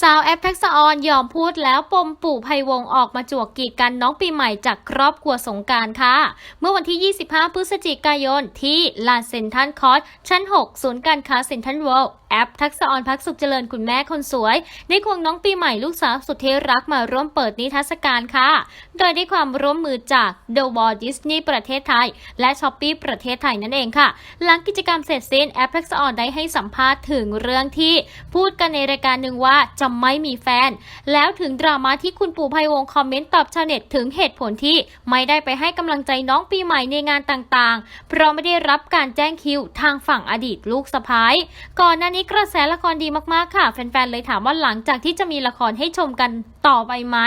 สาวแอปทักษออนยอมพูดแล้วปมปู่ไพวงออกมาจวกกีดกันน้องปีใหม่จากครอบครัวสงการค่ะ เมื่อวันที่ 25 พฤศจิกายนที่ลานเซนทันคอร์สชั้น 6 ศูนย์การค้าเซนทันเวิลด์ แอปทักษะออนพักสุขเจริญคุณแม่คนสวย ได้ควงน้องปีใหม่ลูกสาวสุดที่รักมาร่วมเปิดนิทรรศการค่ะ โดยได้ความร่วมมือจาก The Walt Disney ประเทศไทย และ s h อ p e e ประเทศไทยนั่นเองค่ะ หลังกิจกรรมเสร็จสิ้นแอปทักษะออนได้ให้สัมภาษณ์ถึงเรื่องที่ พูดกันในรายการหนึ่งว่าจะไม่มีแฟน แล้วถึงดราม่าที่คุณปู่ไพวงคอมเมนต์ตอบชาวเน็ตถึงเหตุผลที่ไม่ได้ไปให้กำลังใจน้องปีใหม่ในงานต่างๆ เพราะไม่ได้รับการแจ้งคิวทางฝั่งอดีตลูกสะพ้ายก่อนหน้านี้กระแสละครดีมากๆค่ะ แฟนๆเลยถามว่าหลังจากที่จะมีละครให้ชมกัน ต่อไปไหม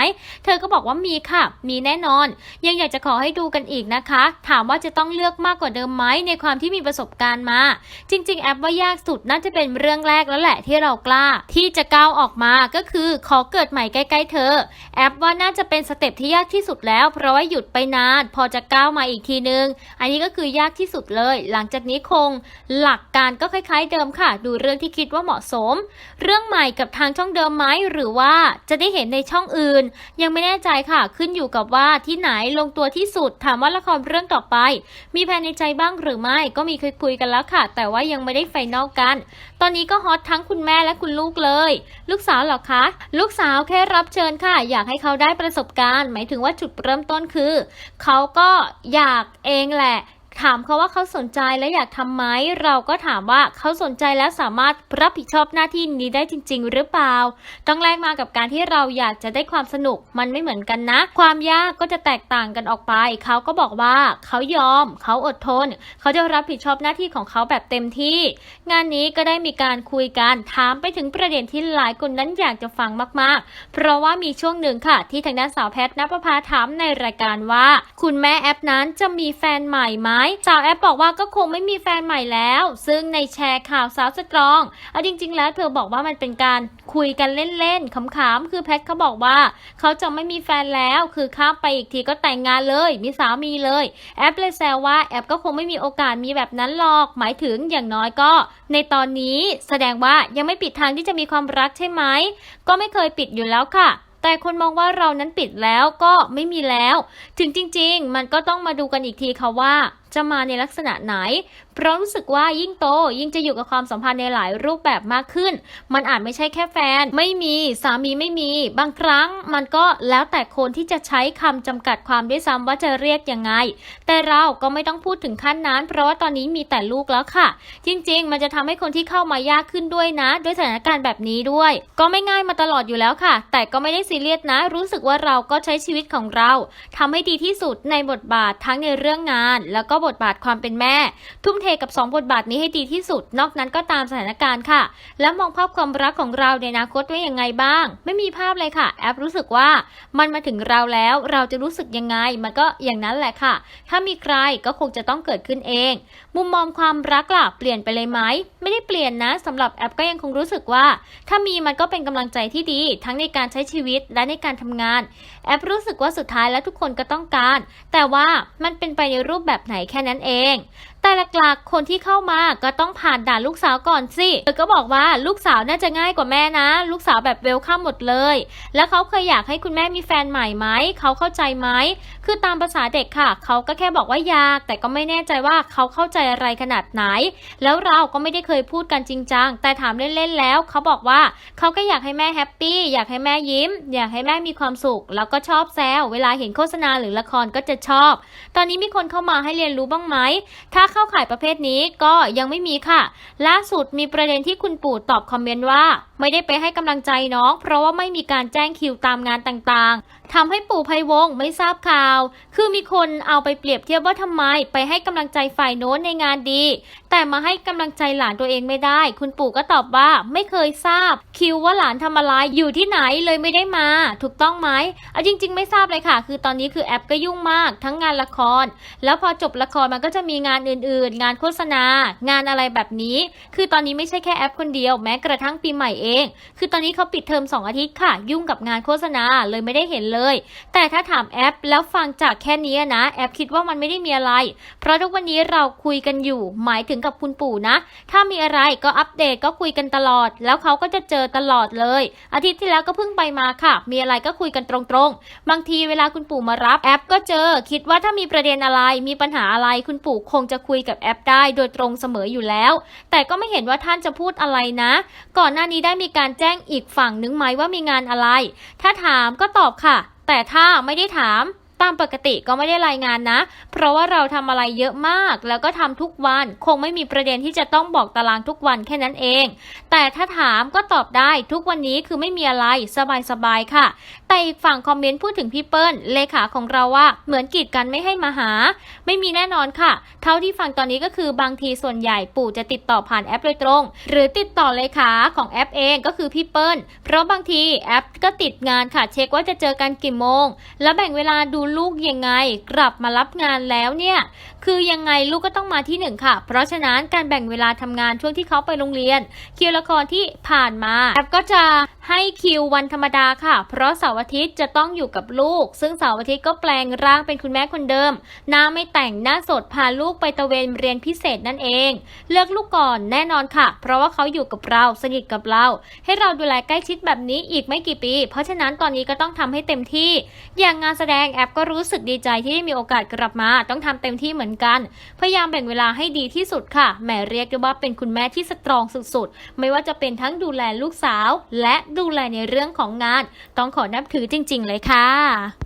เธอก็บอกว่ามีค่ะ มีแน่นอน ยังอยากจะขอให้ดูกันอีกนะคะ ถามว่าจะต้องเลือกมากกว่าเดิมไหมในความที่มีประสบการณ์มา จริง ๆ แอปว่ายากสุดน่าจะเป็นเรื่องแรกแล้วแหละที่เรากล้า ที่จะก้าวออกมาก็คือขอเกิดใหม่ใกล้ ๆ เธอ แอปว่าน่าจะเป็นสเต็ปที่ยากที่สุดแล้ว เพราะว่าหยุดไปนานพอจะก้าวมาอีกทีนึง อันนี้ก็คือยากที่สุดเลย หลังจากนี้คง หลักการก็คล้าย ๆ เดิมค่ะ ดูเรื่องที่คิดว่าเหมาะสม เรื่องใหม่กับทางช่องเดิมไหมหรือว่าจะได้เห็นในช่องอื่น ยังไม่แน่ใจค่ะ ขึ้นอยู่กับว่าที่ไหนลงตัวที่สุด ถามว่าละครเรื่องต่อไป มีแผนในใจบ้างหรือไม่ก็มีคยคุยกันแล้วค่ะ แต่ว่ายังไม่ได้ไฟนอลกัน ตอนนี้ก็ฮอตทั้งคุณแม่และคุณลูกเลย ลูกสาวเหรอคะ ลูกสาวแค่รับเชิญค่ะ อยากให้เขาได้ประสบการณ์ หมายถึงว่าจุดเริ่มต้นคือ เขาก็อยากเองแหละ ถามเขาว่าเขาสนใจและอยากทำไหมเราก็ถามว่าเขาสนใจและสามารถรับผิดชอบหน้าที่นี้ได้จริง ๆ หรือเปล่า ต้องแลกมากับการที่เราอยากจะได้ความสนุกมันไม่เหมือนกันนะ ความยากก็จะแตกต่างกันออกไป เขาก็บอกว่าเขายอม เขาอดทน เขาจะรับผิดชอบหน้าที่ของเขาแบบเต็มที่ งานนี้ก็ได้มีการคุยกันถามไปถึงประเด็นที่หลายคนนั้นอยากจะฟังมากๆ เพราะว่ามีช่วงหนึ่งค่ะ ที่ทางด้านสาวแพทย์นภพาถามในรายการว่า คุณแม่แอปนั้นจะมีแฟนใหม่ไหมสาวแอปบอกว่าก็คงไม่มีแฟนใหม่แล้ว ซึ่งในแชร์ข่าวสาวสตรองเอาจริง ๆ แล้วเธอบอกว่ามันเป็นการคุยกันเล่นๆขำๆคือแพทเขาบอกว่า เขาจะไม่มีแฟนแล้วคือข้ามไปอีกทีก็แต่งงานเลย มีสามีเลย แอปเลยแซวว่าแอปก็คงไม่มีโอกาสมีแบบนั้นหรอกหมายถึงอย่างน้อยก็ ในตอนนี้แสดงว่ายังไม่ปิดทางที่จะมีความรักใช่ไหมก็ไม่เคยปิดอยู่แล้วค่ะแต่คนมองว่าเรานั้นปิดแล้วก็ไม่มีแล้ว ถึงจริง ๆ มันก็ต้องมาดูกันอีกทีค่ะว่า จะมาในลักษณะไหน เพราะรู้สึกว่ายิ่งโตยิ่งจะอยู่กับความสัมพันธ์ในหลายรูปแบบมากขึ้น มันอาจไม่ใช่แค่แฟน ไม่มีสามีไม่มี บางครั้งมันก็แล้วแต่คนที่จะใช้คำจำกัดความด้วยซ้ำว่าจะเรียกยังไง แต่เราก็ไม่ต้องพูดถึงขั้นนั้น เพราะว่าตอนนี้มีแต่ลูกแล้วค่ะ จริง ๆ มันจะทำให้คนที่เข้ามายากขึ้นด้วยนะ ด้วยสถานการณ์แบบนี้ด้วย ก็ไม่ง่ายมาตลอดอยู่แล้วค่ะ แต่ก็ไม่ได้ซีเรียสนะ รู้สึกว่าเราก็ใช้ชีวิตของเราทำให้ดีที่สุดในบทบาททั้งในเรื่องงาน แล้วก็บทบาทความเป็นแม่ ทุ่มเทกับ 2 บทบาทนี้ให้ดีที่สุด นอกนั้นก็ตามสถานการณ์ค่ะ แล้วมองภาพความรักของเราในอนาคตไว้ยังไงบ้าง ไม่มีภาพเลยค่ะ แอปรู้สึกว่ามันมาถึงเราแล้ว เราจะรู้สึกยังไง มันก็อย่างนั้นแหละค่ะ ถ้ามีใครก็คงจะต้องเกิดขึ้นเอง มุมมองความรักล่ะเปลี่ยนไปเลยไหม ไม่ได้เปลี่ยนนะสำหรับแอปก็ยังคงรู้สึกว่า ถ้ามีมันก็เป็นกำลังใจที่ดี ทั้งในการใช้ชีวิตและในการทำงาน แอปรู้สึกว่าสุดท้ายแล้วทุกคนก็ต้องการ แต่ว่ามันเป็นไปในรูปแบบไหนแค่นั้นเอง แต่หลักๆ คนที่เข้ามาก็ต้องผ่านด่านลูกสาวก่อนสิเธอก็บอกว่าลูกสาวน่าจะง่ายกว่าแม่นะ ลูกสาวแบบเวลข้ามหมดเลย แล้วเขาเคยอยากให้คุณแม่มีแฟนใหม่ไหมเขาเข้าใจไหมคือตามภาษาเด็กค่ะ เขาก็แค่บอกว่าอยาก แต่ก็ไม่แน่ใจว่าเขาเข้าใจอะไรขนาดไหน แล้วเราก็ไม่ได้เคยพูดกันจริงจังแต่ถามเล่นๆแล้ว เขาบอกว่าเขาก็อยากให้แม่แฮปปี้อยากให้แม่ยิ้ม อยากให้แม่มีความสุข แล้วก็ชอบแซวเวลาเห็นโฆษณาหรือละครก็จะชอบ ตอนนี้มีคนเข้ามาให้เรียนรู้บ้างไหมถ้าเข้าข่ายประเภทนี้ก็ยังไม่มีค่ะ ล่าสุดมีประเด็นที่คุณปู่ตอบคอมเมนต์ว่า ไม่ได้ไปให้กำลังใจน้อง เพราะว่าไม่มีการแจ้งคิวตามงานต่างๆทำให้ปู่ไพวงไม่ทราบข่าว คือมีคนเอาไปเปรียบเทียบว่าทำไมไปให้กำลังใจฝ่ายโน้นในงานดี แต่มาให้กำลังใจหลานตัวเองไม่ได้ คุณปู่ก็ตอบว่าไม่เคยทราบ คิวว่าหลานทำอะไรอยู่ที่ไหนเลยไม่ได้มา ถูกต้องไหมเอาจริง ๆ ไม่ทราบเลยค่ะ คือตอนนี้คือแอปก็ยุ่งมากทั้งงานละคร แล้วพอจบละครมันก็จะมีงานอื่น ๆ งานโฆษณา งานอะไรแบบนี้ คือตอนนี้ไม่ใช่แค่แอปคนเดียว แม้กระทั่งปีใหม่เองคือตอนนี้เขาปิดเทอม2 อาทิตย์ค่ะ ยุ่งกับงานโฆษณาเลยไม่ได้เห็นเลย แต่ถ้าถามแอปแล้วฟังจากแค่นี้นะแอปคิดว่ามันไม่ได้มีอะไร เพราะทุกวันนี้เราคุยกันอยู่ หมายถึงกับคุณปู่นะ ถ้ามีอะไรก็อัปเดตก็คุยกันตลอด แล้วเขาก็จะเจอตลอดเลย อาทิตย์ที่แล้วก็เพิ่งไปมาค่ะ มีอะไรก็คุยกันตรงๆ บางทีเวลาคุณปู่มารับแอปก็เจอ คิดว่าถ้ามีประเด็นอะไรมีปัญหาอะไรคุณปู่คงจะคุยกับแอปได้โดยตรงเสมออยู่แล้ว แต่ก็ไม่เห็นว่าท่านจะพูดอะไรนะ ก่อนหน้านี้ได้มีการแจ้งอีกฝั่งนึงไหมว่ามีงานอะไร ถ้าถามก็ตอบค่ะ แต่ถ้าไม่ได้ถาม ตามปกติก็ไม่ได้รายงานนะ เพราะว่าเราทำอะไรเยอะมาก แล้วก็ทำทุกวัน คงไม่มีประเด็นที่จะต้องบอกตารางทุกวันแค่นั้นเอง แต่ถ้าถามก็ตอบได้ทุกวันนี้คือไม่มีอะไรสบายๆค่ะ แต่อีกฝั่งคอมเมนต์พูดถึงพี่เปิ้ลเลขาของเราว่าเหมือนกีดกันไม่ให้มาหา ไม่มีแน่นอนค่ะ เท่าที่ฟังตอนนี้ก็คือบางทีส่วนใหญ่ปู่จะติดต่อผ่านแอปโดยตรง หรือติดต่อเลขาของแอปเองก็คือพี่เปิ้ลเพราะบางทีแอปก็ติดงานค่ะ เช็คว่าจะเจอกันกี่โมง แล้วแบ่งเวลาดูลูกยังไง กลับมารับงานแล้วเนี่ย คือยังไงลูกก็ต้องมาที่หนึ่งค่ะ เพราะฉะนั้นการแบ่งเวลาทำงานช่วงที่เขาไปโรงเรียน คิวละครที่ผ่านมาแอปก็จะให้คิววันธรรมดาค่ะ เพราะเสาร์อาทิตย์จะต้องอยู่กับลูก ซึ่งเสาร์อาทิตย์ก็แปลงร่างเป็นคุณแม่คนเดิม หน้าไม่แต่งหน้าสดพาลูกไปตะเวนเรียนพิเศษนั่นเอง เลือกลูกก่อนแน่นอนค่ะ เพราะว่าเขาอยู่กับเราสนิทกับเรา ให้เราดูแลใกล้ชิดแบบนี้อีกไม่กี่ปี เพราะฉะนั้นตอนนี้ก็ต้องทำให้เต็มที่ อย่างงานแสดงแอปก็รู้สึกดีใจที่ได้มีโอกาสกลับมา ต้องทำเต็มที่เหมือนกัน พยายามแบ่งเวลาให้ดีที่สุดค่ะ แม่เรียกได้ว่าเป็นคุณแม่ที่สตรองสุดๆ ไม่ว่าจะเป็นทั้งดูแลลูกสาว และดูแลในเรื่องของงาน ต้องขอนับถือจริง ๆ เลยค่ะ